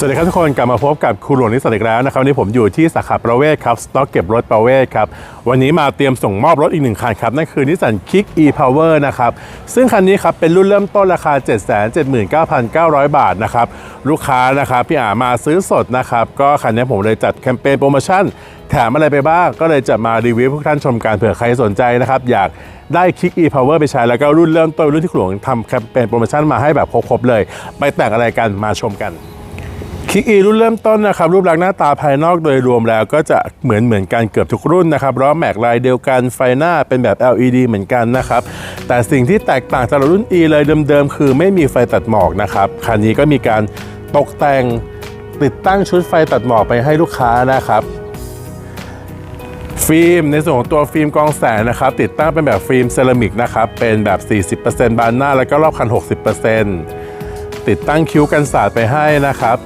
สวัสดีครับทุกคนกลับมาพบกับครูหลวงนิสสันอีกแล้วนะครับวันนี้ผมอยู่ที่สาขาประเวศครับสต็อกเก็บรถประเวศครับวันนี้มาเตรียมส่งมอบรถอีกหนึ่งคันครับนั่นคือนิสสันคิก e power นะครับซึ่งคันนี้ครับเป็นรุ่นเริ่มต้นราคา 779,900 บาทนะครับลูกค้านะครับพี่อามาซื้อสดนะครับก็คันนี้ผมเลยจัดแคมเปญโปรโมชั่นแถมอะไรไปบ้างก็เลยจะมารีวิวพวกท่านชมกันเผื่อใครสนใจนะครับอยากได้คิก e power ไปใช้แล้วก็รุ่นเริ่มต้นรุ่นที่ครูหลวงทำแคมเปญโปรโมชั่นมาให้แบบครบๆเลย ไปแต่งอะไรกันมาชมกัน คิกอีรุ่นเริ่มต้นนะครับรูปลักษณ์หน้าตาภายนอกโดยรวมแล้วก็จะเหมือนเหมือนกันเกือบทุกรุ่นนะครับล้อแม็กลายเดียวกันไฟหน้าเป็นแบบ LED เหมือนกันนะครับแต่สิ่งที่แตกต่างจากรุ่น E เลยเดิมๆ คือไม่มีไฟตัดหมอกนะครับคันนี้ก็มีการตกแต่งติดตั้งชุดไฟตัดหมอกไปให้ลูกค้านะครับฟิล์มในส่วนของตัวฟิล์มกรองแสงนะครับติดตั้งเป็นแบบฟิล์มเซรามิกนะครับเป็นแบบ 40%บานหน้าแล้วก็รอบคัน 60%ติดตั้งคิ้วกันสาดไปให้นะครับ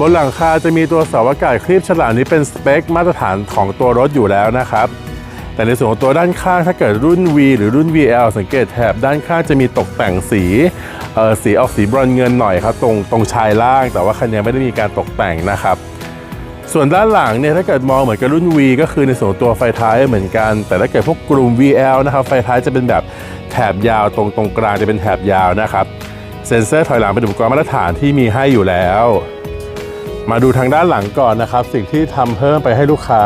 บนหลังคาจะมีตัวเสาอากาศคลีบฉลามนี้เป็นสเปคมาตรฐานของตัวรถอยู่แล้วนะครับ แต่ในส่วนของตัวด้านข้างถ้าเกิดรุ่น V หรือรุ่น VL สังเกตแถบด้านข้างจะมีตกแต่งสีเออสีออกสีบรอนเงินหน่อยครับตรงตรงชายล่าง แต่ว่าคันนี้ไม่ได้มีการตกแต่งนะครับ ส่วนด้านหลังเนี่ยถ้าเกิดมองเหมือนกับรุ่น V ก็คือในส่วนตัวไฟท้ายเหมือนกัน แต่ถ้าเกิดพวกกลุ่ม VL นะครับไฟท้ายจะเป็นแบบแถบยาวตรงตรงกลางจะเป็นแถบยาวนะครับ เซ็นเซอร์ถอยหลังเป็นอุปกรณ์มาตรฐานที่มีให้อยู่แล้ว มาดูทางด้านหลังก่อนนะครับ สิ่งที่ทำเพิ่มไปให้ลูกค้า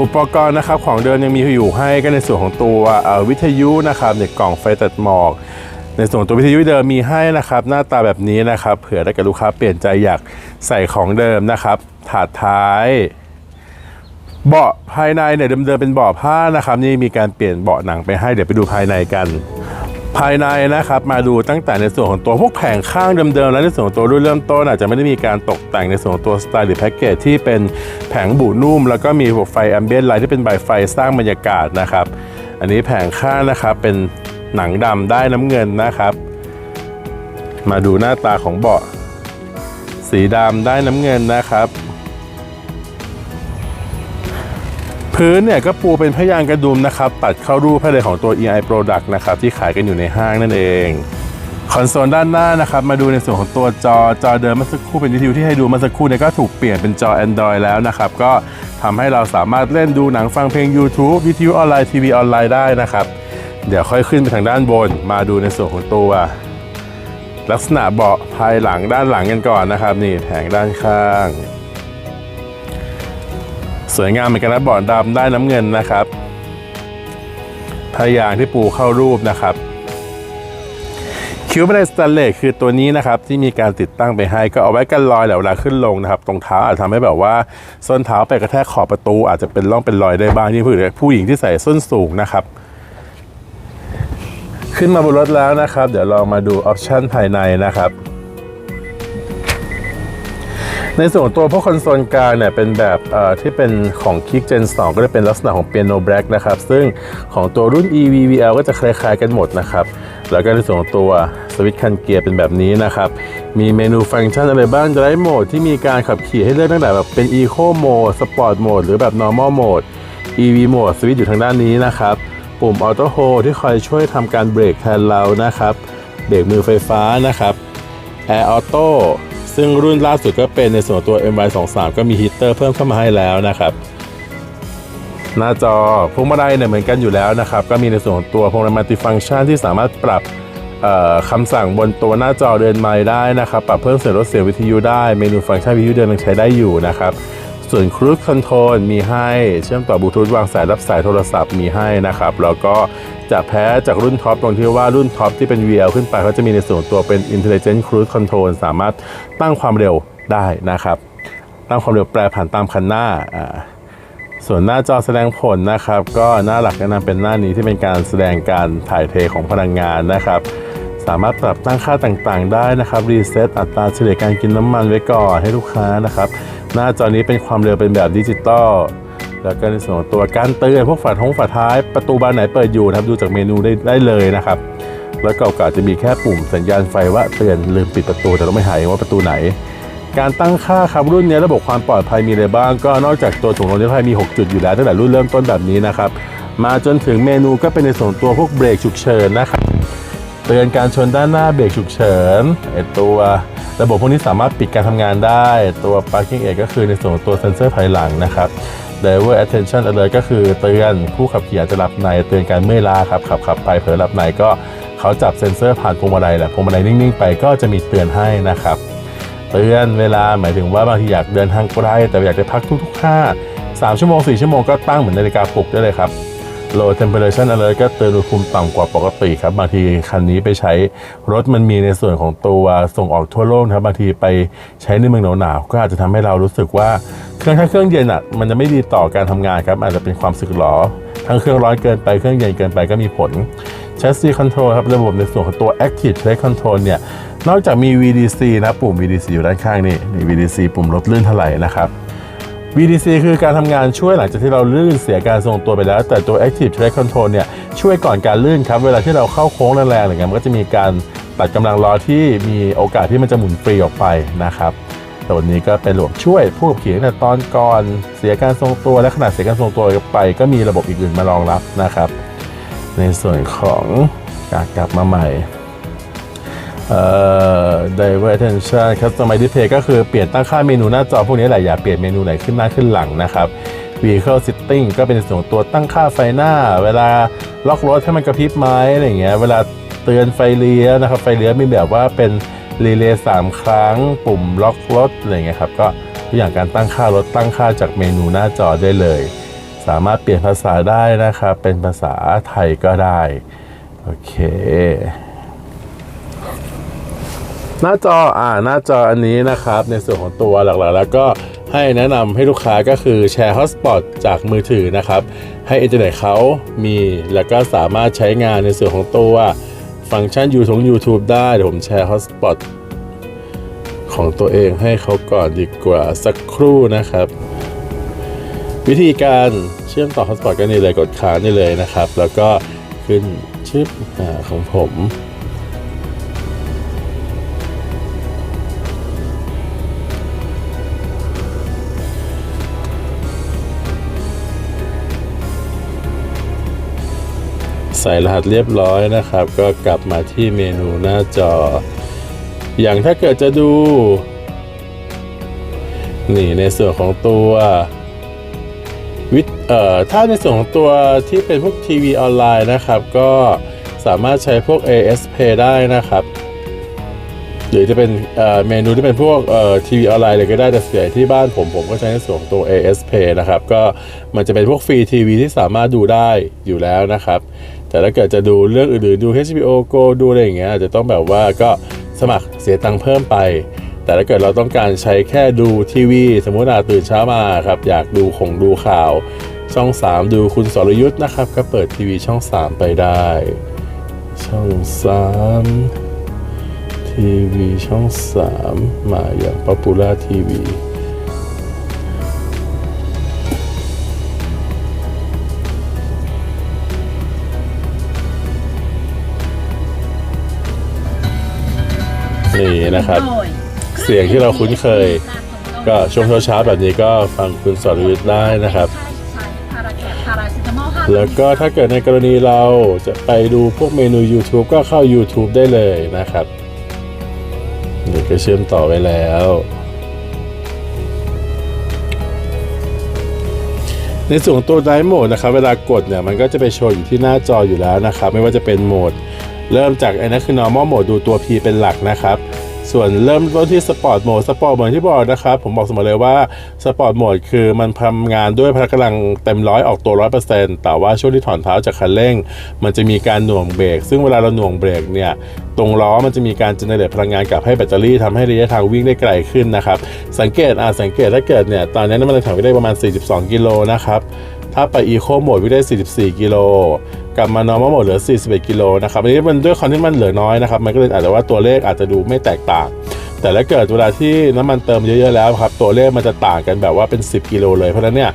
อุปกรณ์นะครับของเดิมยังมีอยู่ให้ก็ในส่วนของตัวอวิทยุนะครับในกล่องไฟตัดหมอก ในส่วนตัววิทยุเดิมมีให้นะครับ หน้าตาแบบนี้นะครับเผื่อถ้กิดลูกค้าเปลี่ยนใจอยากใส่ของเดิมนะครับ ถาดท้ายเบาะภายในเนี่ยเดิมๆเป็นเบาะผ้านะครับ นี่มีการเปลี่ยนเบาะหนังไปให้เดี๋ยวไปดูภายในกัน ภายในนะครับมาดูตั้งแต่ในส่วนของตัวพวกแผงข้างเดิมๆแล้วในส่วนของตัวรุ่นเริ่มต้นอาจจะไม่ได้มีการตกแต่งในส่วนของตัวสไตล์หรือแพ็กเกจที่เป็นแผงบุนุ่ม แล้วก็มีพวไฟแอมเบียนไลท์ที่เป็นใบไฟสร้างบรรยากาศนะครับ อันนี้แผงข้างนะครับเป็นหนังดำได้น้ำเงินนะครับ มาดูหน้าตาของเบาะสีดำได้น้ำเงินนะครับ พื้นเนี่ยก็ปูเป็นพยางกระดุมนะครับ ตัดเข้ารูปให้เลยของตัว EI Product นะครับที่ขายกันอยู่ในห้างนั่นเองคอนโซลด้านหน้านะครับมาดูในส่วนของตัวจอจอเดิมเมื่อสักครู่เป็นวิทยุที่ให้ดูเมื่อสักครู่เนี่ยก็ถูกเปลี่ยนเป็นจอ Android แล้วนะครับ ก็ทำให้เราสามารถเล่นดูหนังฟังเพลง YouTube วิทยุออนไลน์ทีวีออนไลน์ได้นะครับ เดี๋ยวค่อยขึ้นไปทางด้านบน มาดูในส่วนของตัว ลักษณะเบาะภายหลังด้านหลังกันก่อนนะครับ นี่แผงด้านข้าง สวยงามเหมือนกันนะเบาะดดำได้น้ำเงินนะครับพยางที่ปูเข้ารูปนะครับคิ้วบันไดสแตนเลสคือตัวนี้นะครับที่มีการติดตั้งไปให้ก็เอาไว้กันรอยเวลาขึ้นลงนะครับ ตรงเท้าอาจทำให้แบบว่าส้นเท้าไปกระแทกขอบประตู อาจจะเป็นร่องเป็นรอยได้บ้างที่ผู้ผู้หญิงที่ใส่ส้นสูงนะครับ ขึ้นมาบนรถแล้วนะครับ เดี๋ยวลองมาดูออปชันภายในนะครับ ในส่วนตัวพวกคอนโซลกลางเนี่ยเป็นแบบที่เป็นของคิก Gen 2ก็จะเป็นลักษณะของ Piano Black นะครับ ซึ่งของตัวรุ่น EVVL ก็จะคล้ายๆกันหมดนะครับ แล้วก็ในส่วนของตัวสวิตช์คันเกียร์เป็นแบบนี้นะครับ มีเมนูฟังก์ชันอะไรบ้าง Drive Mode ที่มีการขับขี่ให้เลือกตั้งแต่แบบเป็น Eco Mode Sport Mode หรือแบบ Normal Mode EV Mode สวิตช์อยู่ทางด้านนี้นะครับ ปุ่ม Auto Hold ที่คอยช่วยทำการเบรกแทนเรานะครับ เบรกมือไฟฟ้านะครับ Air Auto ซึ่งรุ่นล่าสุดก็เป็นในส่วนตัว MY23 ก็มีฮีเตอร์เพิ่มเข้ามาให้แล้วนะครับ หน้าจอพวงมาลัยเนี่ยเหมือนกันอยู่แล้วนะครับ ก็มีในส่วนตัวพวงมาลัยมัลติฟังก์ชันที่สามารถปรับคำสั่งบนตัวหน้าจอเดินไมล์ได้นะครับ ปรับเพิ่มเสียงลดเสียงวิทยุได้ เมนูฟังก์ชันวิทยุเดินยังใช้ได้อยู่นะครับ ส่วนครู i คอนโทรลมีให้ เชื่อมต่อบลูทูธวางสายรับสายโทรศัพท์มีให้นะครับ แล้วก็จะแพ้จากรุ่นท็อปตรงที่ว่ารุ่นท็อปที่เป็น VL ขึ้นไปเขาจะมีในส่วนตัวเป็น Intelligent Cruise Control สามารถตั้งความเร็วได้นะครับ ตั้งความเร็วแปรผันตามคันหน้าอ่าส่วนหน้าจอแสดงผลนะครับ ก็หน้าหลักแนะนำเป็นหน้านี้ที่เป็นการแสดงการถ่ายเทของพลังงานนะครับสามารถปรับตั้งค่าต่างๆ ได้นะครับ รีเซ็ตอัตราเฉลี่ยการกินน้ำมันไว้ก่อนให้ลูกค้านะครับ หน้าจอนี้เป็นความเร็วเป็นแบบดิจิตอลแล้วก็ในส่วนของตัวการเตือนพวกฝาท้องฝาท้ายประตูบานไหนเปิดอยู่นะครับดูจากเมนูได้ได้เลยนะครับ แล้วก็อาจจะมีแค่ปุ่มสัญญาณไฟว่าเตือนลืมปิดประตูแต่เราไม่หายว่าประตูไหน การตั้งค่าครับรุ่นนี้ระบบความปลอดภัยมีอะไรบ้าง ก็นอกจากตัวถุงลมนิรภัยมี 6 จุดอยู่แล้วตั้งแต่รุ่นเริ่มต้นแบบนี้นะครับมาจนถึงเมนูก็เป็นในส่วนตัวพวกเบรกฉุกเฉินนะครับ เตือนการชนด้านหน้าเบรกฉุกเฉินไอตัวระบบพวกนี้สามารถปิดการทำงานได้ ตัว parking aid ก็คือในส่วนตัวเซ็นเซอร์ภายหลังนะครับ driver attention alert ก็คือเตือนผู้ขับขี่อาจจะหลับในเตือนการเมื่อยล้าครับขับขับไปเผลอหลับในก็เขาจับเซ็นเซอร์ผ่านพวงมาลัยแหละพวงมาลัยนิ่งๆไปก็จะมีเตือนให้นะครับ เตือนเวลาหมายถึงว่าบางทีอยากเดินทางไกลแต่อยากจะพักทุกๆ5 3ชั่วโมง4ชั่วโมงก็ตั้งเหมือนนาฬิกาปลุกได้เลยครับ low temperature alert ก็เตือนอุณหภูมิต่ำกว่าปกติครับ บางทีคันนี้ไปใช้รถมันมีในส่วนของตัวส่งออกทั่วโลกครับ บางทีไปใช้ในเมืองหนาวๆก็อาจจะทำให้เรารู้สึกว่าเครื่องถ้าเครื่องเย็นอะมันจะไม่ดีต่อการทำงานครับ อาจจะเป็นความสึกหรอ ทั้งเครื่องร้อนเกินไปเครื่องเย็นเกินไปก็มีผล chassis control ครับระบบในส่วนของตัว active track control เนี่ยนอกจากมี VDC นะปุ่ม VDC อยู่ด้านข้างนี่นี่ VDC ปุ่มลดลื่นเท่าไหร่นะครับ VDC คือการทำงานช่วยหลังจากที่เราลื่นเสียการทรงตัวไปแล้ว แต่ตัว Active Track Control เนี่ยช่วยก่อนการลื่นครับ เวลาที่เราเข้าโค้งแรงๆอะไรเงี้ยมันก็จะมีการตัดกำลังล้อที่มีโอกาสที่มันจะหมุนฟรีออกไปนะครับตัวนี้ก็เป็นระบบช่วยผู้ขับขี่ตั้งแต่ตอนก่อนเสียการทรงตัวและขณะเสียการทรงตัวไป ก็มีระบบอีกอื่นมารองรับนะครับ ในส่วนของการกลับมาใหม่ เอ่อ divertion customize display ก็คือเปลี่ยนตั้งค่าเมนูหน้าจอพวกนี้แหละอย่าเปลี่ยนเมนูไหนขึ้นหน้าขึ้นหลังนะครับ vehicle setting ก็เป็นส่วนตัวตั้งค่าไฟหน้า เวลาล็อกรถให้มันกระพริบไหมอะไรเงี้ยเวลาเตือนไฟเลี้ยวนะครับไฟเลี้ยวมีแบบว่าเป็นรีเลย์สามครั้ง ปุ่มล็อกรถอะไรเงี้ยครับก็ทุกอย่างการตั้งค่ารถตั้งค่าจากเมนูหน้าจอได้เลย สามารถเปลี่ยนภาษาได้นะครับเป็นภาษาไทยก็ได้ โอเค หน้าจออ่าหน้าจออันนี้นะครับ ในส่วนของตัวหลักๆ แล้วก็ให้แนะนำให้ลูกค้าก็คือแชร์ฮอตสปอตจากมือถือนะครับ ให้อินเทอร์เน็ตเขามี แล้วก็สามารถใช้งานในส่วนของตัวฟังก์ชัน YouTube YouTube ได้เดี๋ยวผมแชร์ฮอตสปอตของตัวเองให้เขาก่อนดีกว่าสักครู่นะครับ วิธีการเชื่อมต่อฮอตสปอตก็นี่เลยกดค้างนี่เลยนะครับ แล้วก็ขึ้นชิปอ่าของผม ใส่รหัสเรียบร้อยนะครับ ก็กลับมาที่เมนูหน้าจอ อย่างถ้าเกิดจะดู นี่ในส่วนของตัววิเอ่อถ้าในส่วนของตัวที่เป็นพวกทีวีออนไลน์นะครับ ก็สามารถใช้พวก AS Pay ได้นะครับหรือจะเป็นเมนูที่เป็นพวกทีวีออนไลน์เลยก็ได้แต่เสียที่บ้านผมผมก็ใช้ในส่วนของตัว AS Pay นะครับ ก็มันจะเป็นพวกฟรีทีวีที่สามารถดูได้อยู่แล้วนะครับ แต่ถ้าเกิดจะดูเรื่องอื่นๆดู HBO Go ดูอะไรอย่างเงี้ยอาจจะต้องแบบว่าก็สมัครเสียตังค์เพิ่มไป แต่ถ้าเกิดเราต้องการใช้แค่ดูทีวี สมมติอาตื่นเช้ามาครับอยากดูของดูข่าว ช่อง 3 ดูคุณสรยุทธ์นะครับ ก็เปิดทีวีช่อง 3 ไปได้ ช่อง3ทีวีช่อง 3 มาอย่าง Popular TV นี่นะครับ เสียงที่เราคุ้นเคย ก็ช่วงเช้าๆแบบนี้ก็ฟังคุณสรยุทธ์ได้นะครับ แล้วก็ถ้าเกิดในกรณีเราจะไปดูพวกเมนู YouTube ก็เข้า YouTube ได้เลยนะครับนี่ก็เชื่อมต่อไว้แล้วในส่วนตัว Drive Mode นะครับ เวลากดเนี่ยมันก็จะไปโชว์อยู่ที่หน้าจออยู่แล้วนะครับ ไม่ว่าจะเป็นโหมด เริ่มจากไอ้นั่นคือ normal mode ดูตัว P เป็นหลักนะครับ ส่วนเริ่มต้นที่ Sport Mode Sport Mode ที่บอกนะครับ ผมบอกเสมอเลยว่า Sport Mode คือมันทำงานด้วยพละกำลังเต็มร้อยออกตัว 100%แต่ว่าช่วงที่ถอนเท้าจากคันเร่ง มันจะมีการหน่วงเบรก ซึ่งเวลาเราหน่วงเบรกเนี่ยตรงล้อมันจะมีการ generate พลังงานกลับให้แบตเตอรี่ทำให้ระยะทางวิ่งได้ไกลขึ้นนะครับ สังเกตอ่าสังเกตถ้าเกิดเนี่ยตอนนี้น้ำมันถังวิ่งได้ประมาณ 42 กิโลนะครับ ถ้าไป Eco Mode วิ่งได้ 44 กิโล กลับมา Normal Mode เหลือ 41 กิโลนะครับ อันนี้มันด้วยความที่มันเหลือน้อยนะครับ มันก็เลยอาจจะว่าตัวเลขอาจจะดูไม่แตกต่าง แต่ถ้าเกิดเวลาที่น้ำมันเติมเยอะๆแล้วครับ ตัวเลขมันจะต่างกันแบบว่าเป็น 10 กิโลเลย เพราะฉะนั้นเนี่ย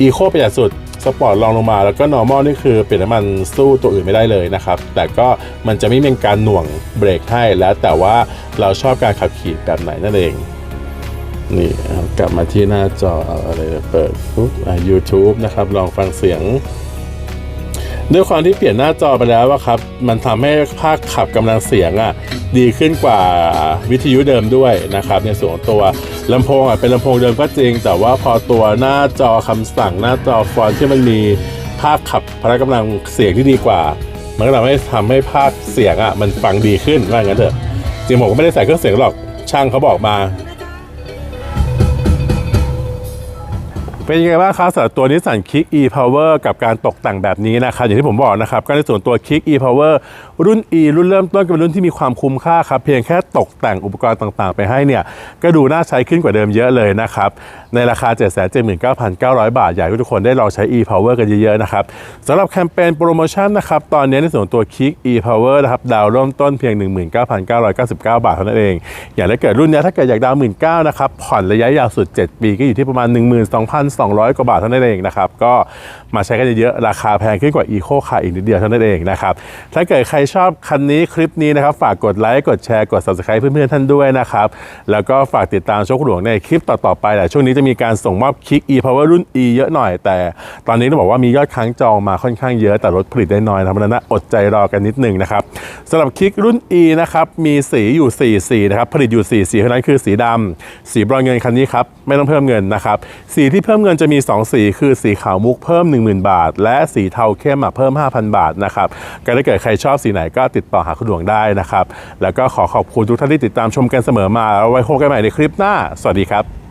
Eco ประหยัดสุดสปอร์ตลองลงมาแล้วก็ normal นี่คือเปลี่ยนน้ำมันสู้ตัวอื่นไม่ได้เลยนะครับ แต่ก็มันจะไม่มีการหน่วงเบรกให้แล้วแต่ว่าเราชอบการขับขี่แบบไหนนั่นเอง นี่กลับมาที่หน้าจออะไรนะเปิดปุ๊บอะ YouTube นะครับ ลองฟังเสียง ด้วยความที่เปลี่ยนหน้าจอไปแล้วอะครับ มันทำให้ภาคขับกำลังเสียงอะดีขึ้นกว่าวิทยุเดิมด้วยนะครับ ในส่วนตัวลำโพงอะเป็นลำโพงเดิมก็จริง แต่ว่าพอตัวหน้าจอคำสั่งหน้าจอฟอนต์ที่มันมีภาคขับพละกำลังเสียงที่ดีกว่า มันก็ทำให้ทำให้ภาคเสียงอะมันฟังดีขึ้นว่างั้นเถอะจริงผมก็ไม่ได้ใส่เครื่องเสียงหรอกช่างเขาบอกมา เป็นยังไงบ้างครับสำหรับตัวนิสสัน Kick e Power กับการตกแต่งแบบนี้นะครับอย่างที่ผมบอกนะครับก็ในส่วนตัว Kick e Power รุ่น E รุ่นเริ่มต้นก็เป็นรุ่นที่มีความคุ้มค่าครับเพียงแค่ตกแต่งอุปกรณ์ต่างๆ ไปให้เนี่ยก็ดูน่าใช้ขึ้นกว่าเดิมเยอะเลยนะครับในราคา 779,900 บาท อยากให้ทุกคนได้ลองใช้ e Power กันเยอะๆนะครับสำหรับแคมเปญโปรโมชั่นนะครับตอนนี้ในส่วนตัว Kick e Power นะครับดาวเริ่มต้นเพียง 19,999 บาทเท่านั้นเอง อย่างถ้าเกิดรุ่นเนี้ถ้าเกิดอยากดาวน์19,000นะครับผ่อนระยะยาวสุด 7 ปีก็อยู่ที่ประมาณ200 กว่าบาทเท่านั้นเองนะครับ ก็มาใช้กันเยอะๆราคาแพงขึ้นกว่า Eco Car อีกนิดเดียวเท่านั้นเองนะครับ ถ้าเกิดใครชอบคันนี้คลิปนี้นะครับ ฝากกดไลค์กดแชร์กด Subscribe เพื่อนๆท่านด้วยนะครับ แล้วก็ฝากติดตามโชคหลวงในคลิปต่อๆไปแหละช่วงนี้จะมีการส่งมอบคิก e power รุ่น e เยอะหน่อย แต่ตอนนี้ต้องบอกว่ามียอดค้างจองมาค่อนข้างเยอะแต่รถผลิตได้น้อยนะครับนั้นนะอดใจรอกันนิดหนึงนะครับสำหรับคิกรุ่น e นะครับมีสีอยู่4สีนะครับผลิตอยู่4สีเท่านั้นคือสีดำสีบรอนเงินคันนี้ครับไม่ต้องเพิ่มเงินนะครับสีที่เพิ่มเงินจะมี 2 สี คือสีขาวมุกเพิ่ม 10,000 บาท และสีเทาเข้มเพิ่ม 5,000 บาทนะครับก็ถ้าเกิดใครชอบสีไหนก็ติดต่อหาคุณหลวงได้นะครับ แล้วก็ขอขอบคุณทุกท่านที่ติดตามชมกันเสมอมาแล้วไว้พบกันใหม่ในคลิปหน้า สวัสดีครับ